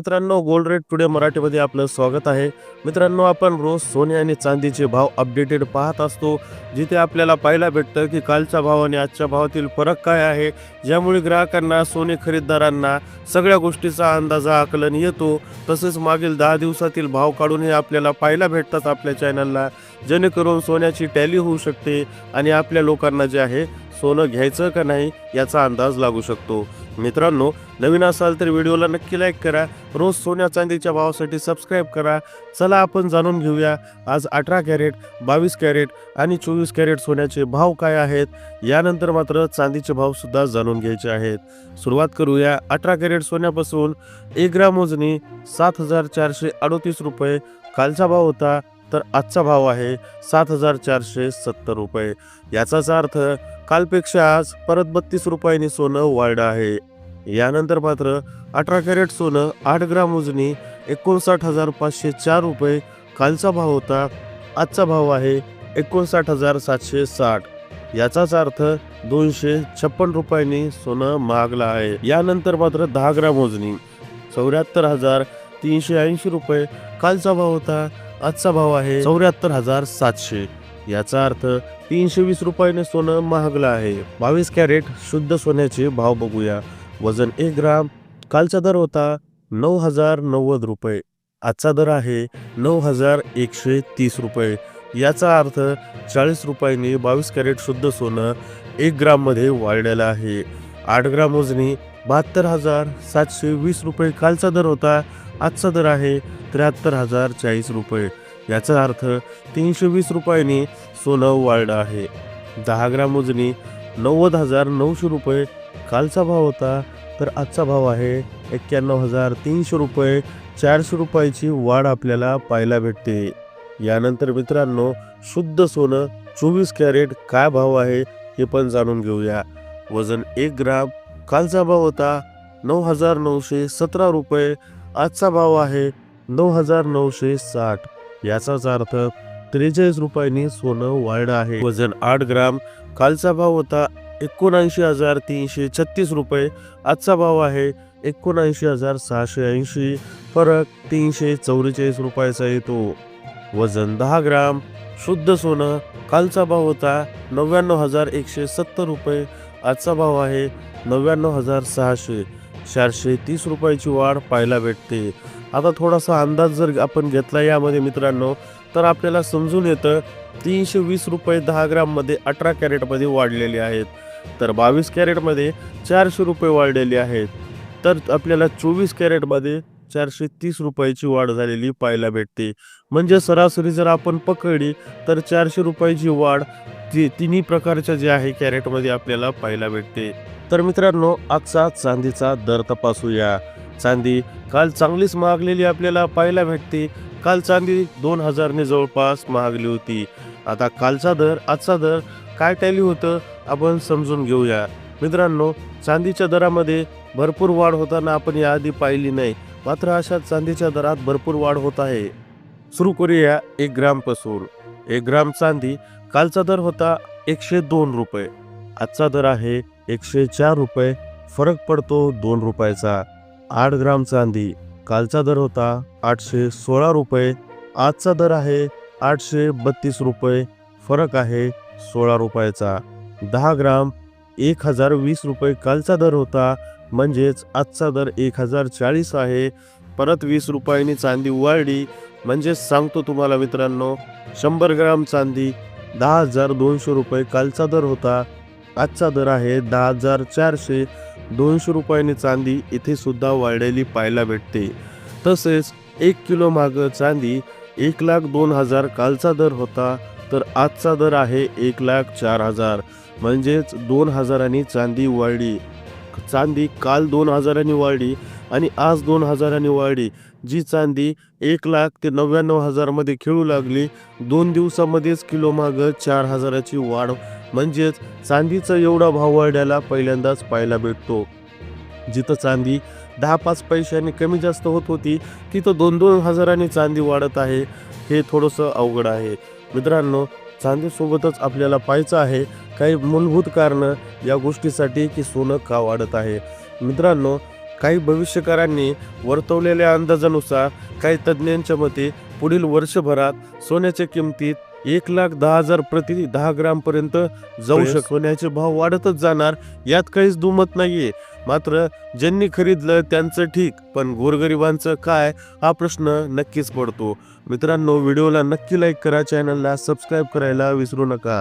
मित्रांनो gold rate today मराठीमध्ये आपलं स्वागत आहे. मित्रांनो आपण रोज सोने आणि चांदीचे भाव अपडेटेड पाहत असतो जिथे आपल्याला पाहायला भेटतं की कालचा भाव आणि आजच्या भावातील फरक काय आहे ज्यामुळे ग्राहकांना सोने खरेदीदारांना सगळ्या गोष्टीचा अंदाजा आकलन येतो. तसेच मागील दहा दिवसातील भाव काढूनही आपल्याला पाहायला भेटतात आपल्या चॅनलला जेणेकरून सोन्याची टॅली होऊ शकते आणि आपल्या लोकांना जे आहे सोनं घ्यायचं का नाही याचा अंदाज लागू शकतो. मित्रांनो नवीन असाल तर व्हिडिओला नक्की लाईक करा. रोज सोन्या चांदीच्या भावासाठी सबस्क्राईब करा. चला आपण जाणून घेऊया आज अठरा कॅरेट बावीस कॅरेट आणि चोवीस कॅरेट सोन्याचे भाव काय आहेत? यानंतर मात्र चांदीचे भावसुद्धा जाणून घ्यायचे आहेत. सुरुवात करूया अठरा कॅरेट सोन्यापासून. एक ग्राम मोजणी सात हजार चारशे अडोतीस रुपये. कालचा भाव होता तर आजचा भाव आहे सात हजार चारशे सत्तर रुपये. याचाच अर्थ कालपेक्षा आज परत बत्तीस रुपयांनी सोनं वाढलं आहे. यानंतर मात्र अठरा कॅरेट सोनं आठ ग्राम उजनी एकोणसाठ हजार पाचशे चार रुपये. कालचा भाव होता आजचा भाव आहे एकोणसाठ हजार सातशे साठ. याचाच अर्थ दोनशे छप्पन रुपयांनी सोनं महागला आहे. यानंतर मात्र दहा ग्राम मोजणी चौऱ्याहत्तर हजार तीनशे ऐंशी रुपये. कालचा भाव होता आजचा भाव आहे चौऱ्याहत्तर हजार सातशे. याचा अर्थ तीनशे वीस रुपयाने सोनं महागलं आहे. बावीस कॅरेट शुद्ध सोन्याचे भाव बघूया. वजन एक ग्राम. कालचा दर होता नऊ हजार नव्वद रुपये. आजचा दर आहे नऊ हजार एकशे तीस रुपये. याचा अर्थ चाळीस रुपयांनी बावीस कॅरेट शुद्ध सोनं एक ग्राममध्ये वाढलेलं आहे. आठ ग्राम वजनी बहात्तर हजार सातशे वीस रुपये. कालचा दर होता आजचा दर आहे त्र्याहत्तर हजार चाळीस रुपये. याचा अर्थ तीनशे वीस रुपयांनी सोनं वाढलं आहे. दहा ग्राम उजनी नव्वद हजार नऊशे रुपये. कालचा भाव होता तर आजचा भाव आहे एक्क्याण्णव हजार तीनशे रुपये. चारशे रुपयाची वाढ आपल्याला पाहायला भेटते. यानंतर मित्रांनो शुद्ध सोनं चोवीस कॅरेट काय भाव आहे हे पण जाणून घेऊया. वजन एक ग्राम कालचा भाव होता नऊ हजार नऊशे सतरा रुपये. आजचा भाव आहे नऊ हजार नऊशे साठ. याचाच अर्थ त्रेचाळीस रुपयांनी सोनं वाढलं आहे. वजन आठ ग्राम. कालचा भाव होता एकोणऐंशी हजार तीनशे छत्तीस रुपये. आजचा भाव आहे एकोणऐंशी हजार सहाशे ऐंशी. फरक तीनशे चौवेचाळीस रुपयाचा येतो. वजन दहा ग्राम. शुद्ध सोनं. कालचा भाव होता नव्याण्णव हजार एकशे सत्तर रुपये. आजचा भाव आहे नव्याण्णव हजार सहाशे. चारशे तीस रुपयाची वाढ पाहायला भेटते. आता थोडासा अंदाज जर आपण घेतला यामध्ये मित्रांनो तर आपल्याला समजून येतं तीनशे वीस रुपये दहा ग्राममध्ये अठरा कॅरेटमध्ये वाढलेले आहेत. तर बावीस कॅरेटमध्ये चारशे रुपये वाढलेले आहेत. तर आपल्याला चोवीस कॅरेटमध्ये चारशे तीस रुपयाची वाढ झालेली पाहायला भेटते. म्हणजे सरासरी जर आपण पकडली तर चारशे रुपयाची वाढ ती तिन्ही प्रकारच्या जे आहे कॅरेटमध्ये आपल्याला पाहायला भेटते. तर मित्रांनो आजचा चांदीचा दर तपासूया. चांदी काल चांगलीच महागलेली आपल्याला पाहायला भेटते. काल चांदी दोन हजारने जवळपास महागली होती. आता कालचा दर आजचा दर काय टॅली होतं आपण समजून घेऊया. मित्रांनो चांदीच्या दरामध्ये भरपूर वाढ होताना आपण याआधी पाहिली नाही. मात्र अशा चांदीच्या दरात भरपूर वाढ होत आहे. सुरू करूया एक ग्रामपासून एक ग्राम चांदी कालचा दर होता एकशे दोन रुपये. आजचा दर आहे एकशे चार रुपये. फरक पडतो दोन रुपयाचा. आठ ग्राम चांदी कालचा दर होता आठशे सोळा रुपये. आजचा दर आहे आठशे बत्तीस रुपये. फरक आहे सोळा रुपयाचा. दहा ग्राम एक हजार वीस रुपये कालचा दर होता. म्हणजेच आजचा दर एक हजार चाळीस आहे. परत वीस रुपयांनी चांदी वाढली म्हणजेच सांगतो तुम्हाला मित्रांनो शंभर ग्राम चांदी दहा हजार दोनशे रुपये कालचा दर होता. आजचा दर आहे दहा हजार चारशे दोनशे रुपयांनी चांदी. इथे सुद्धा वाढलेली पाहायला भेटते. तसेच एक किलो मागं चांदी एक लाख दोन हजार. कालचा दर होता तर आजचा दर आहे एक लाख चार हजार. म्हणजेच दोन हजारांनी चांदी वाढली. चांदी काल दोन हजारांनी वाढली आणि आज दोन हजारांनी वाढली. जी चांदी एक लाख ते नव्याण्णव हजारमध्ये खेळू लागली दोन दिवसामध्येच किलो मागं चार हजाराची वाढ म्हणजेच चांदीचा एवढा भाव वाढायला पहिल्यांदाच पाहायला भेटतो. जिथं चांदी दहा पाच पैशाने कमी जास्त होत होती तिथं दोन दोन हजारांनी चांदी वाढत आहे हे थोडंसं अवघड आहे. मित्रांनो चांदीसोबतच आपल्याला पाहायचं आहे काही मूलभूत कारणं या गोष्टीसाठी की सोनं का वाढत आहे. मित्रांनो काही भविष्यकारांनी वर्तवलेल्या अंदाजानुसार काही तज्ज्ञांच्या मते पुढील वर्षभरात सोन्याच्या किमतीत एक लाख दहा हजार प्रति दहा ग्राम पर्यंत जाऊ शकतो सोन्याचे भाव वाढतच जाणार यात काहीच दुमत नाहीये. मात्र ज्यांनी खरीदलं त्यांचं ठीक पण गोरगरिबांचं काय हा प्रश्न नक्कीच पडतो. मित्रांनो व्हिडिओला नक्की लाईक करा चॅनलला सबस्क्राईब करायला विसरू नका.